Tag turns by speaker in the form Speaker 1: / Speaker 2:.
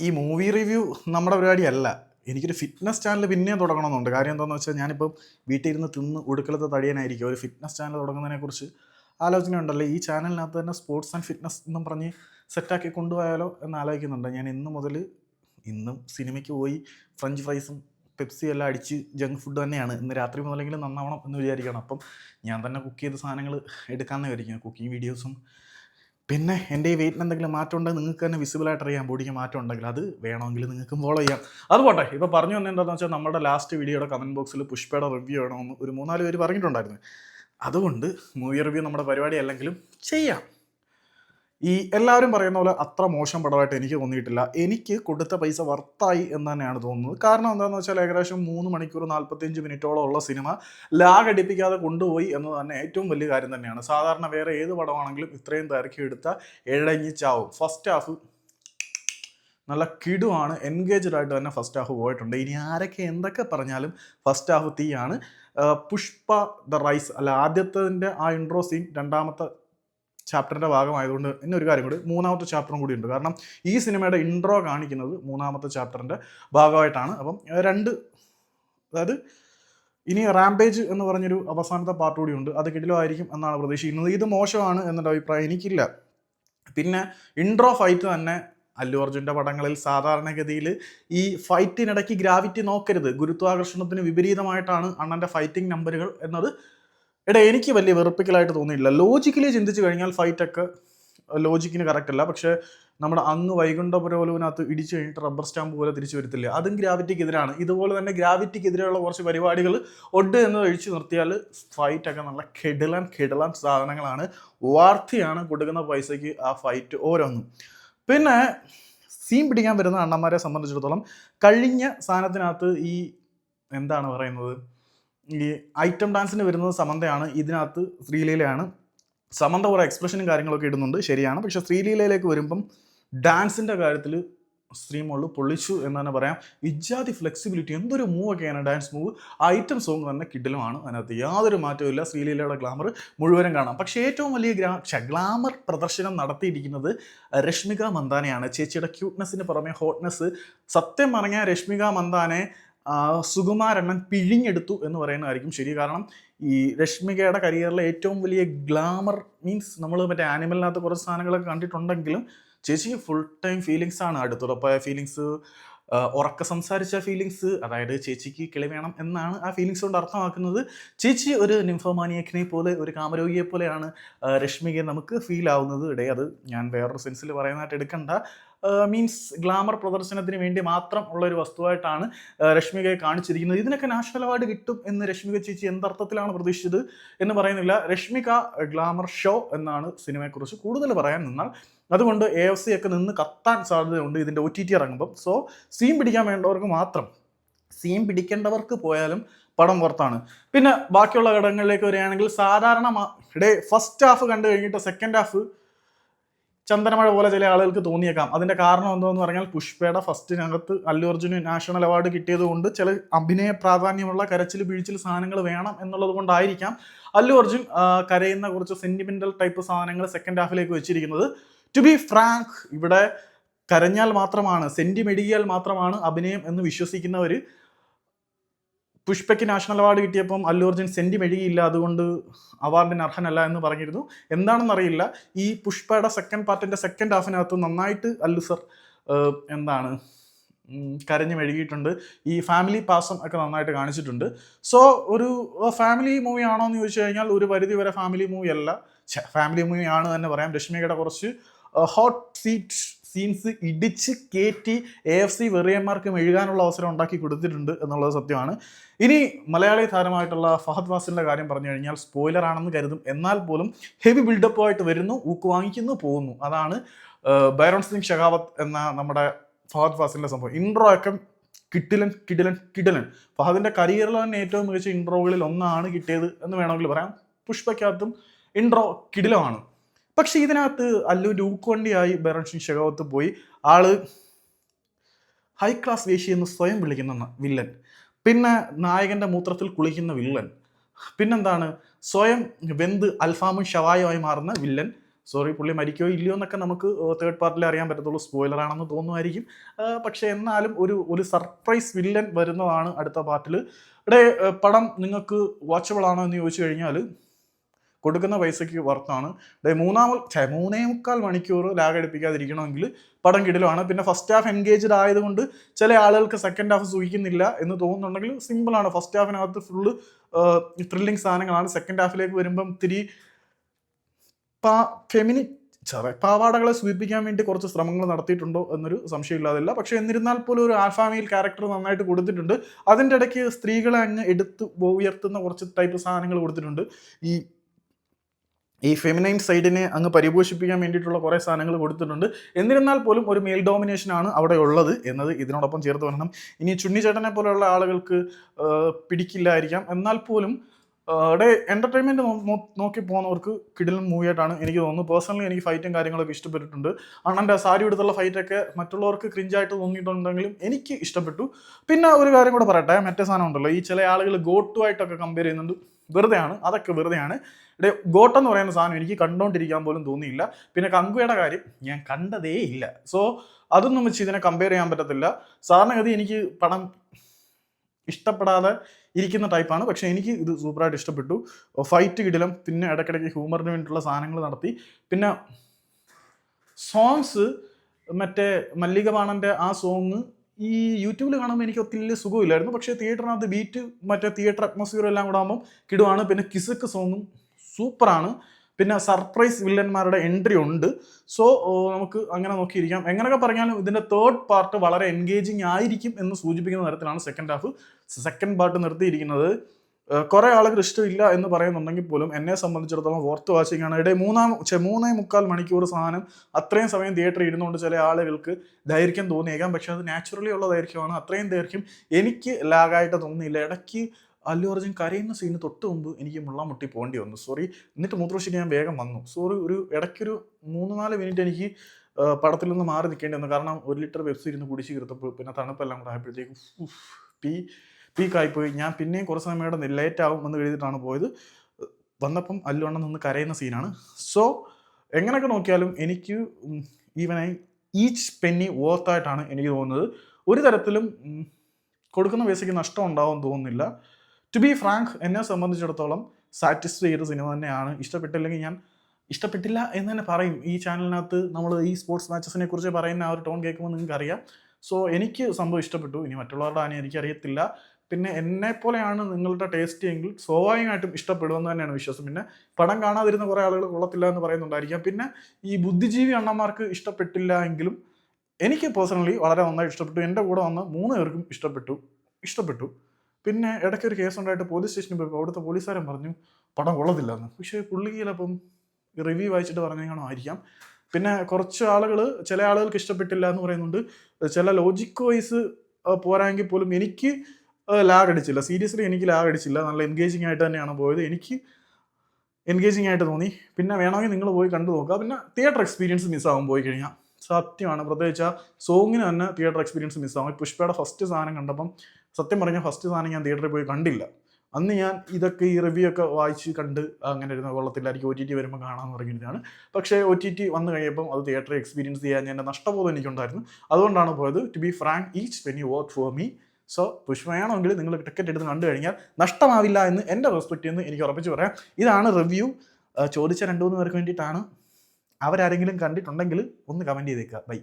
Speaker 1: ഈ movie review നമ്മുടെ പരിപാടിയല്ല. എനിക്കൊരു ഫിറ്റ്നസ് ചാനൽ പിന്നെയും തുടങ്ങണമെന്നുണ്ട്. കാര്യം എന്താണെന്ന് വെച്ചാൽ ഞാനിപ്പം വീട്ടിൽ ഇരുന്ന് തിന്ന് ഒടുക്കലത്തെ തടിയനായിരിക്കും. ഒരു ഫിറ്റ്നസ് ചാനൽ തുടങ്ങുന്നതിനെക്കുറിച്ച് ആലോചന ഉണ്ടല്ലോ ഈ ചാനലിനകത്ത് തന്നെ സ്പോർട്സ് ആൻഡ് ഫിറ്റ്നസ് എന്നും പറഞ്ഞ് സെറ്റാക്കി കൊണ്ടുപോയാലോ എന്ന് ആലോചിക്കുന്നുണ്ട്. ഞാൻ ഇന്ന് മുതൽ ഇന്നും സിനിമയ്ക്ക് പോയി ഫ്രഞ്ച് ഫ്രൈസും പെപ്സി എല്ലാം അടിച്ച് ജങ്ക് ഫുഡ് തന്നെയാണ്. ഇന്ന് രാത്രി മുതലെങ്കിലും നന്നാവണം എന്ന് വിചാരിക്കണം. അപ്പം ഞാൻ തന്നെ കുക്ക് ചെയ്ത സാധനങ്ങൾ എടുക്കാമെന്ന് വിചാരിക്കുന്നു. കുക്കിംഗ് വീഡിയോസും പിന്നെ എന്റെ ഈ വെയിറ്റിന് എന്തെങ്കിലും മാറ്റം ഉണ്ടെങ്കിൽ നിങ്ങൾക്ക് തന്നെ വിസിബിളായിട്ട് അറിയാം ബോഡിക്ക് മാറ്റം ഉണ്ടെങ്കിൽ. അത് വേണമെങ്കിൽ നിങ്ങൾക്ക് ഫോളോ ചെയ്യാം. അത് പോട്ടെ. ഇപ്പോൾ പറഞ്ഞു തന്നെ എന്താണെന്ന് വെച്ചാൽ നമ്മുടെ ലാസ്റ്റ് വീഡിയോയുടെ കമന്റ് ബോക്സിൽ പുഷ്പയുടെ റിവ്യൂ വേണമെന്ന് ഒരു മൂന്നാൽ പേര് പറഞ്ഞിട്ടുണ്ടായിരുന്നു. അതുകൊണ്ട് മൂവി റിവ്യൂ നമ്മുടെ പരിപാടി അല്ലെങ്കിലും ചെയ്യാം. ഈ എല്ലാവരും പറയുന്ന പോലെ അത്ര മോശം പടമായിട്ട് എനിക്ക് തോന്നിയിട്ടില്ല. എനിക്ക് കൊടുത്ത പൈസ വർത്തായി എന്ന് തന്നെയാണ് തോന്നുന്നത്. കാരണം എന്താണെന്ന് വെച്ചാൽ ഏകദേശം മൂന്ന് മണിക്കൂർ നാൽപ്പത്തിയഞ്ച് മിനിറ്റോളം ഉള്ള സിനിമ ലാഗ് അടിപ്പിക്കാതെ കൊണ്ടുപോയി എന്ന് തന്നെ ഏറ്റവും വലിയ കാര്യം തന്നെയാണ്. സാധാരണ വേറെ ഏത് പടമാണെങ്കിലും ഇത്രയും എടുത്ത ഏഴഞ്ഞി ചാവും. ഫസ്റ്റ് ഹാഫ് നല്ല കിടുവാണ്. എൻഗേജ്ഡ് ആയിട്ട് തന്നെ ഫസ്റ്റ് ഹാഫ് പോയിട്ടുണ്ട്. ഇനി ആരൊക്കെ എന്തൊക്കെ പറഞ്ഞാലും ഫസ്റ്റ് ഹാഫ് തീയാണ്. പുഷ്പ ദ റൈസ് അല്ല ആദ്യത്തതിന്റെ ആ ഇൻട്രോ സീൻ രണ്ടാമത്തെ ചാപ്റ്ററിന്റെ ഭാഗമായതുകൊണ്ട് ഇനി ഒരു കാര്യം കൂടി മൂന്നാമത്തെ ചാപ്റ്ററും കൂടി ഉണ്ട്. കാരണം ഈ സിനിമയുടെ ഇൻട്രോ കാണിക്കുന്നത് മൂന്നാമത്തെ ചാപ്റ്ററിന്റെ ഭാഗമായിട്ടാണ്. അപ്പം രണ്ട് അതായത് ഇനി റാംപേജ് എന്ന് പറഞ്ഞൊരു അവസാനത്തെ പാർട്ട് കൂടി ഉണ്ട്. അത് കിടിലമായിരിക്കും എന്നാണ് പ്രതീക്ഷിക്കുന്നത്. ഇത് മോശമാണ് എന്നൊരു അഭിപ്രായം എനിക്കില്ല. പിന്നെ ഇൻട്രോ ഫൈറ്റ് തന്നെ അല്ലു അർജുന്റെ പടങ്ങളിൽ സാധാരണഗതിയിൽ ഈ ഫൈറ്റിനിടയ്ക്ക് ഗ്രാവിറ്റി നോക്കരുത്. ഗുരുത്വാകർഷണത്തിന് വിപരീതമായിട്ടാണ് അണ്ണന്റെ ഫൈറ്റിംഗ് നമ്പറുകൾ എന്നത് എടാ എനിക്ക് വലിയ വെറുപ്പിക്കലായിട്ട് തോന്നിയില്ല ലോജിക്കലി ചിന്തിച്ചു കഴിഞ്ഞാൽ ഫൈറ്റൊക്കെ ലോജിക്കിന് കറക്റ്റ് അല്ല. പക്ഷേ നമ്മുടെ അങ്ങ് വൈകുണ്ഠപുരവലുവിനകത്ത് ഇടിച്ചു കഴിഞ്ഞിട്ട് റബ്ബർ സ്റ്റാമ്പ് പോലെ തിരിച്ചു വരത്തില്ല? അതും ഗ്രാവിറ്റിക്ക് എതിരാണ് ഇതുപോലെ തന്നെ ഗ്രാവിറ്റിക്ക് എതിരെയുള്ള കുറച്ച് പരിപാടികൾ ഒഡ് എന്ന് ഒഴിച്ചു നിർത്തിയാൽ ഫൈറ്റൊക്കെ നല്ല കെടിലാൻ കെടിലാൻ സാധനങ്ങളാണ്. വാർത്തയാണ് കൊടുക്കുന്ന പൈസയ്ക്ക് ആ ഫൈറ്റ് ഓരോന്നും. പിന്നെ സീൻ പിടിക്കാൻ വരുന്ന അണ്ണന്മാരെ സംബന്ധിച്ചിടത്തോളം കഴിഞ്ഞ സാധനത്തിനകത്ത് ഈ എന്താണ് പറയുന്നത്? ഈ ഐറ്റം ഡാൻസിന് വരുന്നത് സമന്തയാണ്. ഇതിനകത്ത് ശ്രീലീലയാണ്. സമന്ത കുറേ എക്സ്പ്രഷനും കാര്യങ്ങളൊക്കെ ഇടുന്നുണ്ട്. ശരിയാണ്. പക്ഷെ ശ്രീലീലയിലേക്ക് വരുമ്പം ഡാൻസിന്റെ കാര്യത്തിൽ ശ്രീമോൾ പൊള്ളിച്ചു എന്ന് തന്നെ പറയാം. ഇജാതി ഫ്ലെക്സിബിലിറ്റി എന്തൊരു മൂവൊക്കെയാണ് ഡാൻസ് മൂവ് ആ ഐറ്റം സോങ് തന്നെ കിഡിലുമാണ് അതിനകത്ത് യാതൊരു മാറ്റവും ശ്രീലീലയുടെ ഗ്ലാമർ മുഴുവനും കാണാം. പക്ഷേ ഏറ്റവും വലിയ ഗ്രാ ഗ്ലാമർ പ്രദർശനം നടത്തിയിരിക്കുന്നത് രശ്മിക മന്ദാനയാണ്. ചേച്ചിയുടെ ക്യൂട്ട്നെസ്സിന് പുറമെ ഹോട്ട്നെസ് സത്യം പറഞ്ഞാൽ രശ്മിക മന്ദാനെ സുകുമാരണ്ണൻ പിഴിഞ്ഞെടുത്തു എന്ന് പറയുന്നതായിരിക്കും ശരി. കാരണം ഈ രശ്മികയുടെ കരിയറിലെ ഏറ്റവും വലിയ ഗ്ലാമർ മീൻസ് നമ്മൾ മറ്റേ ആനിമലിനകത്ത് കുറച്ച് സാധനങ്ങളൊക്കെ കണ്ടിട്ടുണ്ടെങ്കിലും ചേച്ചി ഫുൾ ടൈം ഫീലിങ്സ് ആണ് അടുത്തുറപ്പായ ഫീലിങ്സ് ഉറക്ക സംസാരിച്ച ഫീലിങ്സ് അതായത് ചേച്ചിക്ക് കിളി വേണം എന്നാണ് ആ ഫീലിങ്സ് കൊണ്ട് അർത്ഥമാക്കുന്നത്. ചേച്ചി ഒരു നിംഫോമാനിയക്കിനെ പോലെ ഒരു കാമരോഗിയെ പോലെയാണ് രശ്മികയെ നമുക്ക് ഫീൽ ആവുന്നത്. ഇടേ അത് ഞാൻ വേറൊരു സെൻസിൽ പറയുന്നതായിട്ട് എടുക്കണ്ട. മീൻസ് ഗ്ലാമർ പ്രദർശനത്തിന് വേണ്ടി മാത്രം ഉള്ള ഒരു വസ്തുവായിട്ടാണ് രശ്മികയെ കാണിച്ചിരിക്കുന്നത്. ഇതിനൊക്കെ നാഷണൽ അവാർഡ് കിട്ടും എന്ന് രശ്മിക ചേച്ചി എന്തർത്ഥത്തിലാണ് പ്രതീക്ഷിച്ചത് എന്ന് പറയുന്നില്ല. രശ്മിക ഗ്ലാമർ ഷോ എന്നാണ് സിനിമയെക്കുറിച്ച് കൂടുതൽ പറയാൻ നിന്നാൽ. അതുകൊണ്ട് എ എഫ് സി ഒക്കെ നിന്ന് കത്താൻ സാധ്യതയുണ്ട് ഇതിന്റെ ഒ ടി ടി ഇറങ്ങുമ്പം. സോ സീൻ പിടിക്കാൻ വേണ്ടവർക്ക് മാത്രം സീൻ പിടിക്കേണ്ടവർക്ക് പോയാലും പടം പുറത്താണ്. പിന്നെ ബാക്കിയുള്ള ഘടകങ്ങളിലേക്ക് വരികയാണെങ്കിൽ സാധാരണ ഡേ ഫസ്റ്റ് ഹാഫ് കണ്ടു കഴിഞ്ഞിട്ട് സെക്കൻഡ് ഹാഫ് ചന്ദനമഴ പോലെ ചില ആളുകൾക്ക് തോന്നിയേക്കാം. അതിന്റെ കാരണം എന്തോന്ന് പറഞ്ഞാൽ പുഷ്പയുടെ ഫസ്റ്റിനകത്ത് അല്ലു അർജുന് നാഷണൽ അവാർഡ് കിട്ടിയത് കൊണ്ട് ചില അഭിനയ പ്രാധാന്യമുള്ള കരച്ചിൽ പിഴിച്ചിൽ സാധനങ്ങൾ വേണം എന്നുള്ളത് കൊണ്ടായിരിക്കാം അല്ലു അർജുൻ കരയുന്ന കുറച്ച് സെന്റിമെന്റൽ ടൈപ്പ് സാധനങ്ങൾ സെക്കൻഡ് ഹാഫിലേക്ക് വെച്ചിരിക്കുന്നത്. ടു ബി ഫ്രാങ്ക് ഇവിടെ കരഞ്ഞാൽ മാത്രമാണ് സെന്റിമെടിയാൽ മാത്രമാണ് അഭിനയം എന്ന് വിശ്വസിക്കുന്നവർ പുഷ്പയ്ക്ക് നാഷണൽ അവാർഡ് കിട്ടിയപ്പം അല്ലു അർജുൻ സെന്റി മെഴുകിയില്ല അതുകൊണ്ട് അവാർഡിന് അർഹനല്ല എന്ന് പറഞ്ഞിരുന്നു. എന്താണെന്നറിയില്ല ഈ പുഷ്പയുടെ സെക്കൻഡ് പാർട്ടിന്റെ സെക്കൻഡ് ഹാഫിനകത്ത് നന്നായിട്ട് അല്ലു സർ എന്താണ് കരഞ്ഞ് മെഴുകിയിട്ടുണ്ട് ഈ ഫാമിലി പാസം ഒക്കെ നന്നായിട്ട് കാണിച്ചിട്ടുണ്ട്. സോ ഒരു ഫാമിലി മൂവി ആണോ എന്ന് ചോദിച്ചു കഴിഞ്ഞാൽ ഒരു പരിധി വരെ ഫാമിലി മൂവി അല്ല. ഫാമിലി മൂവി ആണ് തന്നെ പറയാം. രശ്മികയുടെ കുറച്ച് ഹോട്ട് സീറ്റ് സീൻസ് ഇടിച്ച് കയറ്റി എ എഫ് സി വെറിയന്മാർക്ക് മെഴുകാനുള്ള അവസരം ഉണ്ടാക്കി കൊടുത്തിട്ടുണ്ട് എന്നുള്ളത് സത്യമാണ്. ഇനി മലയാളി താരമായിട്ടുള്ള ഫഹദ് വാസിലിന്റെ കാര്യം പറഞ്ഞു കഴിഞ്ഞാൽ സ്പോയിലർ ആണെന്ന് കരുതും. എന്നാൽ പോലും ഹെവി ബിൽഡപ്പ് ആയിട്ട് വരുന്നു ഊക്ക് വാങ്ങിക്കുന്നു പോകുന്നു. അതാണ് ബൈറോൺ സിംഗ് ഷെഖാവത്ത് എന്ന നമ്മുടെ ഫഹദ് ഫാസിലിന്റെ സംഭവം. ഇൻട്രോ ഒക്കെ കിടിലൻ കിടിലൻ കിടിലൻ. ഫഹദിന്റെ കരിയറിൽ തന്നെ ഏറ്റവും മികച്ച ഇൻട്രോകളിൽ ഒന്നാണ് കിട്ടിയത് എന്ന് വേണമെങ്കിൽ പറയാം. പുഷ്പയ്ക്കകത്തും ഇൻട്രോ കിടിലമാണ്. പക്ഷെ ഇതിനകത്ത് അല്ലു ഊക്കുവണ്ടിയായി ബൈറോൺ ഷെഗാവത്ത് പോയി. ആൾ ഹൈ ക്ലാസ് വേശി എന്ന് സ്വയം വിളിക്കുന്ന വില്ലൻ. പിന്നെ നായകന്റെ മൂത്രത്തിൽ കുളിക്കുന്ന വില്ലൻ. പിന്നെന്താണ്? സ്വയം വെന്ത് അൽഫാമും ഷവായുമായി മാറുന്ന വില്ലൻ. സോറി പുള്ളി മരിക്കോ ഇല്ലയോ എന്നൊക്കെ നമുക്ക് തേർഡ് പാർട്ടിൽ അറിയാൻ പറ്റത്തുള്ളൂ. സ്പോയിലറാണെന്ന് തോന്നുമായിരിക്കും. പക്ഷേ എന്നാലും ഒരു ഒരു സർപ്രൈസ് വില്ലൻ വരുന്നതാണ് അടുത്ത പാർട്ടിൽ ഇവിടെ പടം നിങ്ങൾക്ക് വാച്ചബിൾ ആണോ എന്ന് ചോദിച്ചു കഴിഞ്ഞാൽ കൊടുക്കുന്ന പൈസയ്ക്ക് വർത്താണ് ഡേ മൂന്നാം ഛെ, മൂന്നേ മുക്കാൽ മണിക്കൂർ ലാഗ് അടിപ്പിക്കാതിരിക്കണമെങ്കിൽ പടം കിടലുമാണ് പിന്നെ ഫസ്റ്റ് ഹാഫ് എൻഗേജ്ഡ് ആയതുകൊണ്ട് ചില ആളുകൾക്ക് സെക്കൻഡ് ഹാഫ് സൂഹിക്കുന്നില്ല എന്ന് തോന്നുന്നുണ്ടെങ്കിൽ സിമ്പിളാണ് ഫസ്റ്റ് ഹാഫിനകത്ത് ഫുള്ള് ത്രില്ലിംഗ് സാധനങ്ങളാണ്. സെക്കൻഡ് ഹാഫിലേക്ക് വരുമ്പം ഇത്തിരി പാ ഫെമിനി ചെറ പാവാടകളെ സൂചിപ്പിക്കാൻ വേണ്ടി കുറച്ച് ശ്രമങ്ങൾ നടത്തിയിട്ടുണ്ടോ എന്നൊരു സംശയമില്ലാതില്ല. പക്ഷേ എന്നിരുന്നാൽ പോലും ഒരു ആൽഫാമിയിൽ ക്യാരക്ടർ നന്നായിട്ട് കൊടുത്തിട്ടുണ്ട്. അതിന്റെ ഇടയ്ക്ക് സ്ത്രീകളെ അങ്ങ് എടുത്ത് ഉയർത്തുന്ന കുറച്ച് ടൈപ്പ് സാധനങ്ങൾ കൊടുത്തിട്ടുണ്ട്. ഈ ഈ ഫെമിനൈൻ സൈഡിനെ അങ്ങ് പരിപോഷിപ്പിക്കാൻ വേണ്ടിയിട്ടുള്ള കുറേ സാധനങ്ങൾ കൊടുത്തിട്ടുണ്ട്. എന്നിരുന്നാൽ പോലും ഒരു മെയിൽ ഡോമിനേഷൻ ആണ് അവിടെ ഉള്ളത് എന്നത് ഇതിനോടൊപ്പം ചേർത്ത് വരണം. ഇനി ചുണ്ണിച്ചേട്ടനെ പോലെയുള്ള ആളുകൾക്ക് പിടിക്കില്ലായിരിക്കാം. എന്നാൽ പോലും അവിടെ എന്റർടൈൻമെന്റ് നോക്കി പോകുന്നവർക്ക് കിടിലൻ മൂവിയായിട്ടാണ് എനിക്ക് തോന്നുന്നു പേഴ്സണലി എനിക്ക് ഫൈറ്റും കാര്യങ്ങളൊക്കെ ഇഷ്ടപ്പെട്ടിട്ടുണ്ട്. അണ്ണന്റെ സാരി എടുത്തുള്ള ഫൈറ്റൊക്കെ മറ്റുള്ളവർക്ക് ക്രിഞ്ചായിട്ട് തോന്നിയിട്ടുണ്ടെങ്കിലും എനിക്ക് ഇഷ്ടപ്പെട്ടു. പിന്നെ ഒരു കാര്യം കൂടെ പറയട്ടെ. മറ്റേ സാധനം ഉണ്ടല്ലോ. ഈ ചില ആളുകൾ ഗോട്ടു ആയിട്ടൊക്കെ കമ്പയർ ചെയ്യുന്നുണ്ട്. വെറുതെയാണ്. അതൊക്കെ വെറുതെയാണ്. ഇവിടെ ഗോട്ട് എന്ന് പറയുന്ന സാധനം എനിക്ക് കണ്ടുകൊണ്ടിരിക്കാൻ പോലും തോന്നിയില്ല. പിന്നെ കങ്കുയുടെ കാര്യം ഞാൻ കണ്ടതേ ഇല്ല. സോ അതൊന്നും വെച്ച് ഇതിനെ കമ്പയർ ചെയ്യാൻ പറ്റത്തില്ല. സാധാരണഗതി എനിക്ക് പണം ഇഷ്ടപ്പെടാതെ ഇരിക്കുന്ന ടൈപ്പാണ് പക്ഷേ എനിക്ക് ഇത് സൂപ്പറായിട്ട് ഇഷ്ടപ്പെട്ടു. ഫൈറ്റ് കിടിലം പിന്നെ ഇടയ്ക്കിടയ്ക്ക് ഹ്യൂമറിന് വേണ്ടിയിട്ടുള്ള സാധനങ്ങൾ നടത്തി. പിന്നെ സോങ്സ് മറ്റേ മല്ലിക ബാണന്റെ ആ സോങ് ഈ യൂട്യൂബിൽ കാണുമ്പോൾ എനിക്ക് ഒത്തിരി സുഖമില്ലായിരുന്നു. പക്ഷേ തിയേറ്ററിനകത്ത് ബീറ്റ് മറ്റേ തിയേറ്റർ അറ്റ്മോസ്ഫിയർ എല്ലാം കൂടെ ആകുമ്പോൾ കിടുവാണ്. പിന്നെ കിസക്ക് സോങ്ങും സൂപ്പറാണ്. പിന്നെ സർപ്രൈസ് വില്ലന്മാരുടെ എൻട്രി ഉണ്ട്. സോ നമുക്ക് അങ്ങനെ നോക്കിയിരിക്കാം. എങ്ങനെയൊക്കെ പറഞ്ഞാലും ഇതിന്റെ തേർഡ് പാർട്ട് വളരെ എൻഗേജിങ് ആയിരിക്കും എന്ന് സൂചിപ്പിക്കുന്ന തരത്തിലാണ് സെക്കൻഡ് ഹാഫ് സെക്കൻഡ് പാർട്ട് നിർത്തിയിരിക്കുന്നത്. കുറേ ആളുകൾ ഇഷ്ടമില്ല എന്ന് പറയുന്നുണ്ടെങ്കിൽ പോലും എന്നെ സംബന്ധിച്ചിടത്തോളം വോർത്ത് വാച്ചിങ് ആണ്. ഇടയിൽ മൂന്നാം മൂന്നേ മുക്കാൽ മണിക്കൂർ സാധനം അത്രയും സമയം തിയേറ്ററിൽ ഇരുന്നുകൊണ്ട് ചില ആളുകൾക്ക് ദൈർഘ്യം തോന്നിയേക്കാം. പക്ഷെ അത് നാച്ചുറലി ഉള്ള ദൈർഘ്യമാണ്. അത്രയും ദൈർഘ്യം എനിക്ക് ലാഗായിട്ട് തോന്നിയില്ല. ഇടയ്ക്ക് അല്ലു അർജുൻ കരയുന്ന സീന് തൊട്ട് മുമ്പ് എനിക്ക് മുള്ളാൻ മുട്ടി പോകേണ്ടി വന്നു. സോറി എന്നിട്ട് മൂത്രശിക്ക് ഞാൻ വേഗം വന്നു. സോറി ഒരു ഇടയ്ക്കൊരു മൂന്ന് നാല് മിനിറ്റ് എനിക്ക് പടത്തിൽ നിന്ന് മാറി നിൽക്കേണ്ടി വന്നു. കാരണം ഒരു ലിറ്റർ വെബ്സ് ഇരുന്ന് കുടിച്ച് കീർത്തപ്പോൾ പിന്നെ തണുപ്പെല്ലാം കൂടെ ആയപ്പോഴത്തേക്കും പീ പീക്കായിപ്പോയി. ഞാൻ പിന്നെയും കുറച്ച് സമയം ലേറ്റ് ആവും എന്ന് എഴുതിയിട്ടാണ് പോയത്. വന്നപ്പം അല്ലുവണ്ണം നിന്ന് കരയുന്ന സീനാണ് സോ എങ്ങനെയൊക്കെ നോക്കിയാലും എനിക്ക് ഈവനായി ഈച്ച് പെന്നി വർത്തായിട്ടാണ് എനിക്ക് തോന്നുന്നത്. ഒരു തരത്തിലും കൊടുക്കുന്ന പൈസയ്ക്ക് നഷ്ടം ഉണ്ടാവും തോന്നുന്നില്ല. ടു ബി ഫ്രാങ്ക് എന്നെ സംബന്ധിച്ചിടത്തോളം സാറ്റിസ്ഫൈ ചെയ്ത സിനിമ തന്നെയാണ്. ഇഷ്ടപ്പെട്ടില്ലെങ്കിൽ ഞാൻ ഇഷ്ടപ്പെട്ടില്ല എന്ന് തന്നെ പറയും. ഈ ചാനലിനകത്ത് നമ്മൾ ഈ സ്പോർട്സ് മാച്ചസിനെ കുറിച്ച് പറയുന്ന ആ ഒരു ടോൺ കേൾക്കുമ്പോൾ നിങ്ങൾക്ക് അറിയാം സോ എനിക്ക് സംഭവം ഇഷ്ടപ്പെട്ടു. ഇനി മറ്റുള്ളവരുടെ ആനെ എനിക്കറിയത്തില്ല പിന്നെ എന്നെ പോലെയാണ് നിങ്ങളുടെ ടേസ്റ്റ് എങ്കിൽ സ്വാഭാവികമായിട്ടും ഇഷ്ടപ്പെടുമെന്ന് തന്നെയാണ് വിശ്വാസം. പിന്നെ പടം കാണാതിരുന്ന കുറേ ആളുകൾ കൊള്ളത്തില്ല എന്ന് പറയുന്നുണ്ടായിരിക്കാം. പിന്നെ ഈ ബുദ്ധിജീവി അണ്ണന്മാർക്ക് ഇഷ്ടപ്പെട്ടില്ല എങ്കിലും എനിക്ക് പേഴ്സണലി വളരെ നന്നായി ഇഷ്ടപ്പെട്ടു. എന്റെ കൂടെ വന്ന് മൂന്ന് പേർക്കും ഇഷ്ടപ്പെട്ടു. ഇഷ്ടപ്പെട്ടു. പിന്നെ ഇടയ്ക്ക് ഒരു കേസ് ഉണ്ടായിട്ട് പോലീസ് സ്റ്റേഷനിൽ പോയപ്പോൾ അവിടുത്തെ പോലീസുകാരൻ പറഞ്ഞു പടം ഉള്ളതില്ലെന്ന് പക്ഷേ പുള്ളിക്കിലപ്പം റിവ്യൂ വായിച്ചിട്ട് പറഞ്ഞാണോ ആയിരിക്കാം. പിന്നെ കുറച്ച് ആളുകൾ ചില ആളുകൾക്ക് ഇഷ്ടപ്പെട്ടില്ല എന്ന് പറയുന്നുണ്ട്. ചില ലോജിക് വൈസ് പോരാങ്കിൽ പോലും എനിക്ക് ലാഗ് അടിച്ചില്ല. സീരിയസ്ലി എനിക്ക് ലാഗ് അടിച്ചില്ല. നല്ല എൻഗേജിങ് ആയിട്ട് തന്നെയാണ് പോയത്. എനിക്ക് എൻഗേജിങ് ആയിട്ട് തോന്നി. പിന്നെ വേണമെങ്കിൽ നിങ്ങൾ പോയി കണ്ടു നോക്കുക. പിന്നെ തിയേറ്റർ എക്സ്പീരിയൻസ് മിസ്സാകും പോയി കഴിഞ്ഞാൽ സത്യമാണ്. പ്രത്യേകിച്ച് ആ സോങ്ങിന് തന്നെ തിയേറ്റർ എക്സ്പീരിയൻസ് മിസ്സാകും പുഷ്പയുടെ ഫസ്റ്റ് സാധനം കണ്ടപ്പം സത്യം പറഞ്ഞ ഫസ്റ്റ് സാധനം ഞാൻ തിയേറ്ററിൽ പോയി കണ്ടില്ല. അന്ന് ഞാൻ ഇതൊക്കെ ഈ റിവ്യൂ ഒക്കെ വായിച്ച് കണ്ട് അങ്ങനെ ഇരുന്ന വെള്ളത്തിലായിരിക്കും ഒ ടി ടി വരുമ്പോൾ കാണാമെന്ന് പറഞ്ഞിട്ടാണ് പക്ഷേ ഒ ടി ടി വന്നു കഴിയുമ്പം അത് തിയേറ്ററിൽ എക്സ്പീരിയൻസ് ചെയ്യാൻ എന്റെ നഷ്ടബോധം എനിക്കുണ്ടായിരുന്നു. അതുകൊണ്ടാണ് പോയത് to be frank each when you work for me so പുഷ്പയാണെങ്കിൽ നിങ്ങൾ ടിക്കറ്റ് എടുത്ത് കണ്ടു കഴിഞ്ഞാൽ നഷ്ടമാവില്ല എന്ന് എന്റെ റെസ്പെക്റ്റ് എന്ന് എനിക്ക് ഉറപ്പിച്ച് പറയാം. ഇതാണ് റിവ്യൂ ചോദിച്ച രണ്ടു മൂന്ന് പേർക്ക് വേണ്ടിയിട്ടാണ്. അവരാരെങ്കിലും കണ്ടിട്ടുണ്ടെങ്കിൽ ഒന്ന് കമന്റ് ചെയ്തേക്കുക. ബൈ